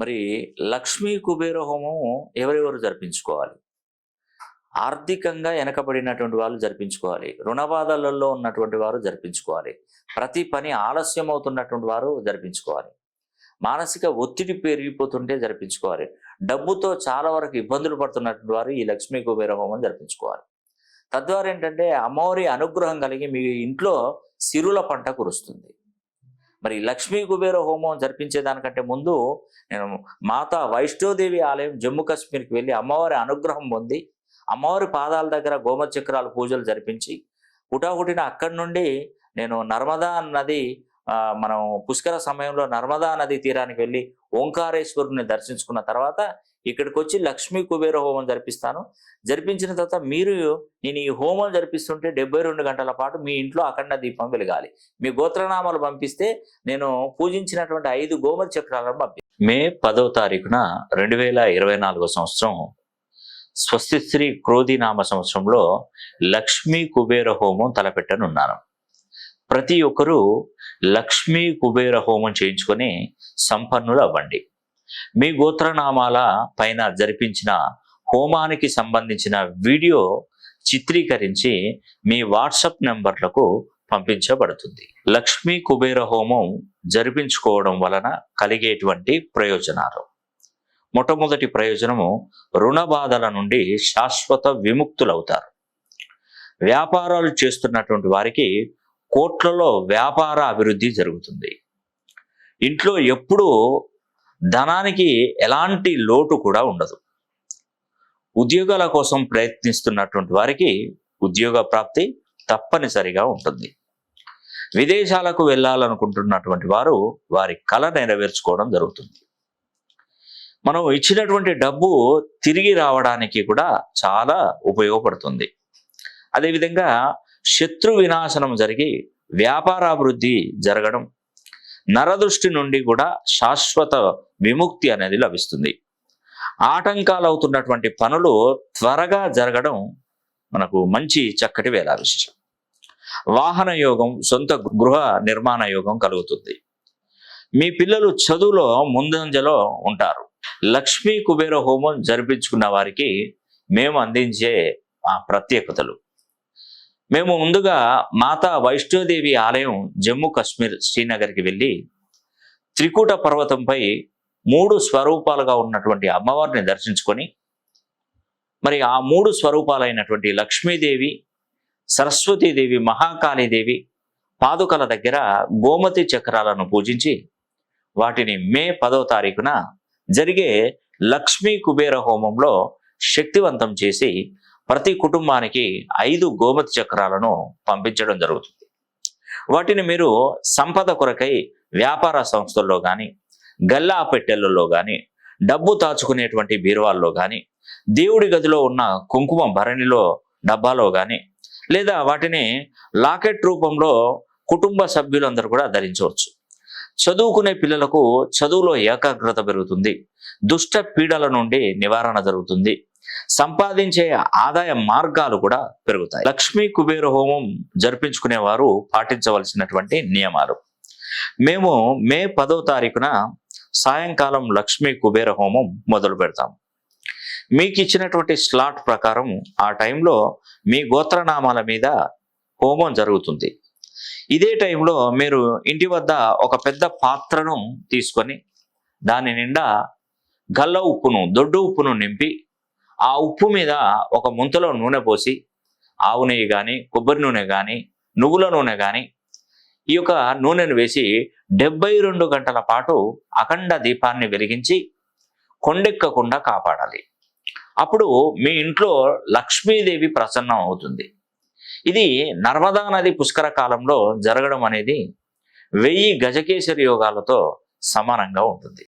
మరి లక్ష్మీ కుబేర హోమం ఎవరెవరు జరిపించుకోవాలి? ఆర్థికంగా వెనకబడినటువంటి వాళ్ళు జరిపించుకోవాలి. రుణబాధలలో ఉన్నటువంటి వారు జరిపించుకోవాలి. ప్రతి పని ఆలస్యం అవుతున్నటువంటి వారు జరిపించుకోవాలి. మానసిక ఒత్తిడి పెరిగిపోతుంటే జరిపించుకోవాలి. డబ్బుతో చాలా వరకు ఇబ్బందులు పడుతున్నటువంటి వారు ఈ లక్ష్మీ కుబేర హోమం జరిపించుకోవాలి. తద్వారా ఏంటంటే అమ్మవారి అనుగ్రహం కలిగి మీ ఇంట్లో సిరుల పంట కురుస్తుంది. మరి లక్ష్మీ కుబేర హోమం జరిపించేదానికంటే ముందు నేను మాతా వైష్ణోదేవి ఆలయం జమ్మూ కాశ్మీర్కి వెళ్ళి అమ్మవారి అనుగ్రహం పొంది అమ్మవారి పాదాల దగ్గర గోమచక్రాలు పూజలు జరిపించి హుటాహుటిన అక్కడి నుండి నేను నర్మదా నది మనం పుష్కర సమయంలో నర్మదా నది తీరానికి వెళ్ళి ఓంకారేశ్వరుని దర్శించుకున్న తర్వాత ఇక్కడికి వచ్చి లక్ష్మీ కుబేర హోమం జరిపిస్తాను. జరిపించిన తర్వాత మీరు నేను ఈ హోమం జరిపిస్తుంటే డెబ్బై రెండు గంటల పాటు మీ ఇంట్లో అఖండ దీపం వెలగాలి. మీ గోత్రనామాలు పంపిస్తే నేను పూజించినటువంటి ఐదు గోమతి చక్రాలను పంపి మే పదో తారీఖున రెండు వేల ఇరవై నాలుగో సంవత్సరం స్వస్తి శ్రీ క్రోధి నామ సంవత్సరంలో లక్ష్మీ కుబేర హోమం తలపెట్టనున్నాను. ప్రతి ఒక్కరూ లక్ష్మీ కుబేర హోమం చేయించుకొని సంపన్నులు అవ్వండి మీ గోత్రనామాల పైన జరిపించిన హోమానికి సంబంధించిన వీడియో చిత్రీకరించి మీ వాట్సప్ నెంబర్లకు పంపించబడుతుంది. లక్ష్మీ కుబేర హోమం జరిపించుకోవడం వలన కలిగేటువంటి ప్రయోజనాలు. మొట్టమొదటి ప్రయోజనము రుణ బాధల నుండి శాశ్వత విముక్తులవుతారు. వ్యాపారాలు చేస్తున్నటువంటి వారికి కోట్లలో వ్యాపార అభివృద్ధి జరుగుతుంది. ఇంట్లో ఎప్పుడూ ధనానికి ఎలాంటి లోటు కూడా ఉండదు. ఉద్యోగాల కోసం ప్రయత్నిస్తున్నటువంటి వారికి ఉద్యోగ ప్రాప్తి తప్పనిసరిగా ఉంటుంది. విదేశాలకు వెళ్ళాలనుకుంటున్నటువంటి వారు వారి కళ నెరవేర్చుకోవడం జరుగుతుంది. మనం ఇచ్చినటువంటి డబ్బు తిరిగి రావడానికి కూడా చాలా ఉపయోగపడుతుంది. అదేవిధంగా శత్రు వినాశనం జరిగి వ్యాపారాభివృద్ధి జరగడం నరదృష్టి నుండి కూడా శాశ్వత విముక్తి అనేది లభిస్తుంది. ఆటంకాలు అవుతున్నటువంటి పనులు త్వరగా జరగడం మనకు మంచి చక్కటి వేళ విశేషం వాహన యోగం సొంత గృహ నిర్మాణ యోగం కలుగుతుంది. మీ పిల్లలు చదువులో ముందంజలో ఉంటారు. లక్ష్మీ కుబేర హోమం జరిపించుకున్న వారికి మేము అందించే ఆ ప్రత్యేకతలు. మేము ముందుగా మాతా వైష్ణోదేవి ఆలయం జమ్మూ కాశ్మీర్ శ్రీనగర్కి వెళ్ళి త్రికూట పర్వతంపై మూడు స్వరూపాలుగా ఉన్నటువంటి అమ్మవారిని దర్శించుకొని మరి ఆ మూడు స్వరూపాలైనటువంటి లక్ష్మీదేవి సరస్వతీదేవి మహాకాళీదేవి పాదుకల దగ్గర గోమతి చక్రాలను పూజించి వాటిని మే పదో తారీఖున జరిగే లక్ష్మీ కుబేర హోమంలో శక్తివంతం చేసి ప్రతి కుటుంబానికి ఐదు గోమతి చక్రాలను పంపించడం జరుగుతుంది. వాటిని మీరు సంపద కొరకై వ్యాపార సంస్థల్లో కానీ గల్లా పెట్టెలలో కానీ డబ్బు దాచుకునేటువంటి బీరువాల్లో కానీ దేవుడి గదిలో ఉన్న కుంకుమ భరణిలో డబ్బాలో కానీ లేదా వాటిని లాకెట్ రూపంలో కుటుంబ సభ్యులందరూ కూడా ధరించవచ్చు. చదువుకునే పిల్లలకు చదువులో ఏకాగ్రత పెరుగుతుంది. దుష్ట పీడల నుండి నివారణ జరుగుతుంది. సంపాదించే ఆదాయ మార్గాలు కూడా పెరుగుతాయి. లక్ష్మీ కుబేర హోమం జరిపించుకునే వారు పాటించవలసినటువంటి నియమాలు. మేము మే పదో తారీఖున సాయంకాలం లక్ష్మీ కుబేర హోమం మొదలు పెడతాం. మీకు ఇచ్చినటువంటి స్లాట్ ప్రకారం ఆ టైంలో మీ గోత్రనామాల మీద హోమం జరుగుతుంది. ఇదే టైంలో మీరు ఇంటి వద్ద ఒక పెద్ద పాత్రను తీసుకొని దాని నిండా గల్ల ఉప్పును దొడ్డు ఉప్పును నింపి ఆ ఉప్పు మీద ఒక ముంతలో నూనె పోసి ఆవు నెయ్యి కానీ కొబ్బరి నూనె కానీ నువ్వుల నూనె కానీ ఈ యొక్క నూనెను వేసి డెబ్బై రెండు గంటల పాటు అఖండ దీపాన్ని వెలిగించి కొండెక్కకుండా కాపాడాలి. అప్పుడు మీ ఇంట్లో లక్ష్మీదేవి ప్రసన్నం అవుతుంది. ఇది నర్మదా నది పుష్కర కాలంలో జరగడం అనేది వెయ్యి గజకేసరి యోగాలతో సమానంగా ఉంటుంది.